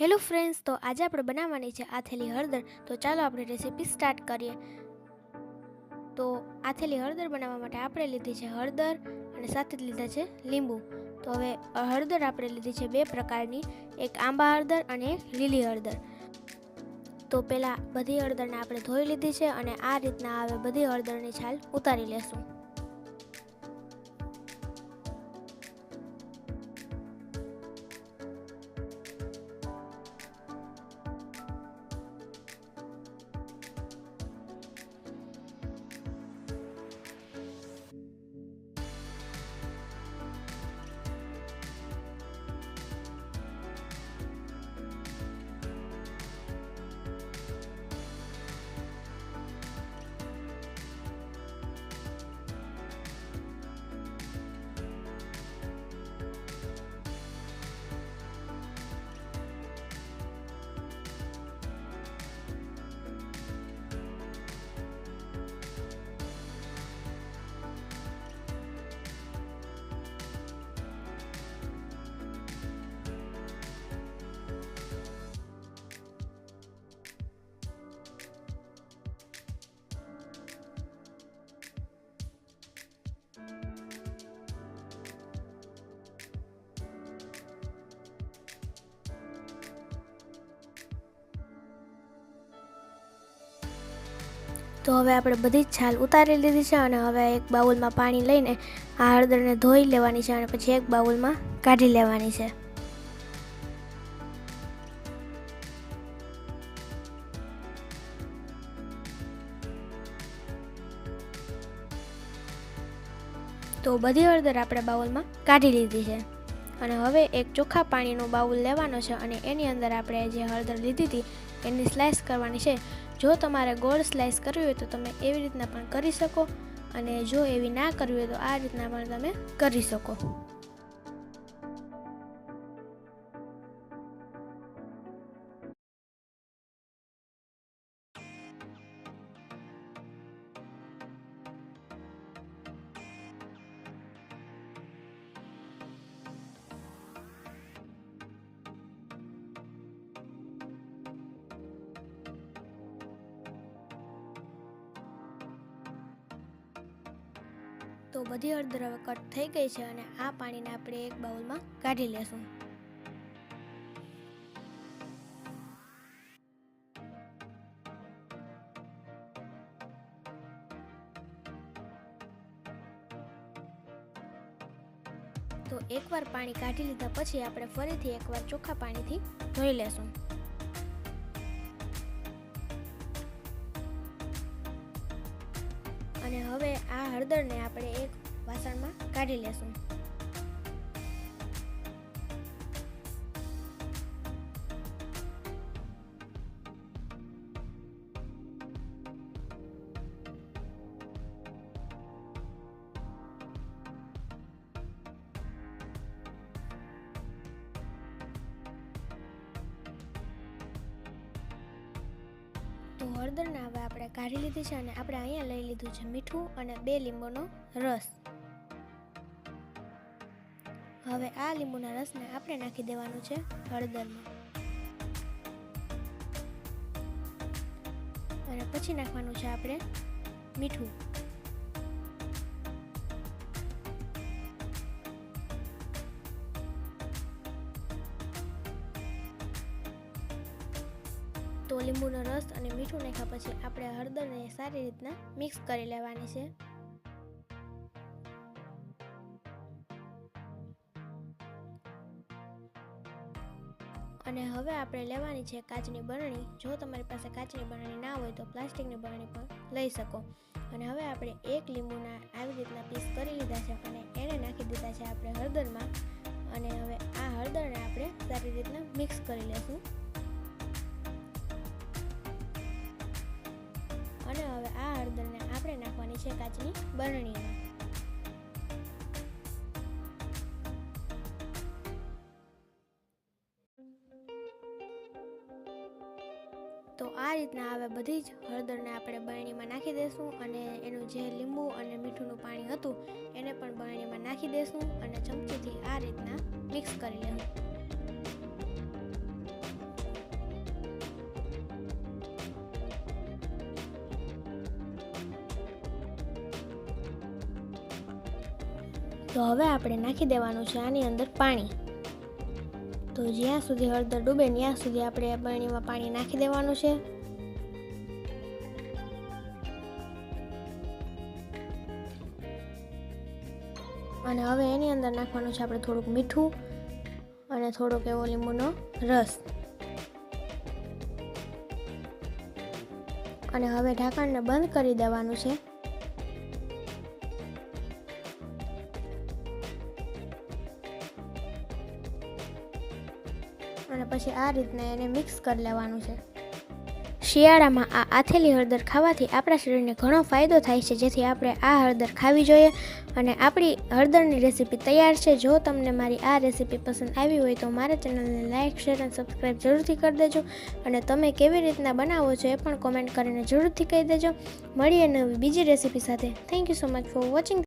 Hello friends, તો આજે આપણે બનાવવાની છે આથેલી હળદર. તો ચાલો આપણે રેસીપી સ્ટાર્ટ કરીએ. તો આથેલી હળદર બનાવવા માટે આપણે લીધી છે હળદર અને સાથે જ લીધા છે લીંબુ. તો હવે હળદર આપણે લીધી છે બે પ્રકારની, એક આંબા હળદર અને એક લીલી હળદર. તો પહેલાં બધી હળદરને આપણે ધોઈ લીધી છે અને આ રીતના હવે બધી હળદરની છાલ ઉતારી લેશું. તો હવે આપણે બધી જ છાલ ઉતારી લીધી છે અને હવે એક બાઉલમાં પાણી લઈને આ હળદરને ધોઈ લેવાની છે અને પછી એક બાઉલમાં કાઢી લેવાની છે. તો બધી હળદર આપણે બાઉલમાં કાઢી લીધી છે. અને હવે એક ચોખ્ખા પાણીનો બાઉલ લેવાનો છે અને એની અંદર આપણે જે હળદર લીધી હતી, એની સ્લાઇસ કરવાની છે. જો તમારે ગોળ સ્લાઇસ કરવી હોય તો તમે એવી રીતના પણ કરી શકો અને જો એવી ના કરવી હોય તો આ રીતના પણ તમે કરી શકો. તો બધી હળદર કટ થઈ ગઈ છે અને આ પાણીને આપણે એક બાઉલમાં કાઢી લેશું. તો એકવાર પાણી કાઢી લીધા પછી આપણે ફરીથી એકવાર ચોખ્ખા પાણીથી ધોઈ લેશું. અને હવે આ હળદરને આપણે એક વાસણમાં કાઢી લેશું. હળદરને હવે આપણે કાઢી લીધી છે અને આપણે અહીંયા લઈ લીધું છે મીઠું અને બે લીંબુનો રસ. હવે આ લીંબુના રસને આપણે નાખી દેવાનું છે હળદરમાં. અને પછી નાખવાનું છે આપણે મીઠું. તો લીંબુનો રસ અને મીઠું નાખ્યા પછી આપણે હળદરને સારી રીતના મિક્સ કરી લેવાની છે. અને હવે આપણે લેવાની છે કાચની બરણી. જો તમારી પાસે કાચની બરણી ના હોય તો પ્લાસ્ટિકની બરણી પણ લઈ શકો. અને હવે આપણે એક લીંબુના આવી રીતના પીસ કરી લીધા છે અને એને નાખી દીધા છે આપણે હળદરમાં. અને હવે આ હળદરને આપણે સારી રીતના મિક્સ કરી લેશું. છે કાચની બરણીમાં તો આ રીતના હવે બધી જ હળદરને આપણે બરણીમાં નાખી દઈશું અને એનું જે લીંબુ અને મીઠુંનું પાણી હતું એને પણ બરણીમાં નાખી દઈશું અને ચમચીથી આ રીતના મિક્સ કરી લેવું. તો હવે આપણે નાખી દેવાનું છે આની અંદર પાણી. તો જ્યાં સુધી હળદર ડૂબે ત્યાં સુધી આપણે બરણીમાં પાણી નાખી દેવાનું છે. અને હવે એની અંદર નાખવાનું છે આપણે થોડુંક મીઠું અને થોડોક એવો લીંબુનો રસ. અને હવે ઢાંકણને બંધ કરી દેવાનું છે. પછી આ રીતના એને મિક્સ કરી લેવાનું છે. શિયાળામાં આ આથેલી હળદર ખાવાથી આપણા શરીરને ઘણો ફાયદો થાય છે. જેથી આપણે આ હળદર ખાવી જોઈએ અને આપણી હળદરની રેસીપી તૈયાર છે. જો તમને મારી આ રેસીપી પસંદ આવી હોય તો મારા ચેનલને લાઇક શેર અને સબસ્ક્રાઈબ જરૂરથી કરી દેજો. અને તમે કેવી રીતના બનાવો છો એ પણ કોમેન્ટ કરીને જરૂરથી કહી દેજો. મળીએ નવી બીજી રેસીપી સાથે. Thank you so much for watching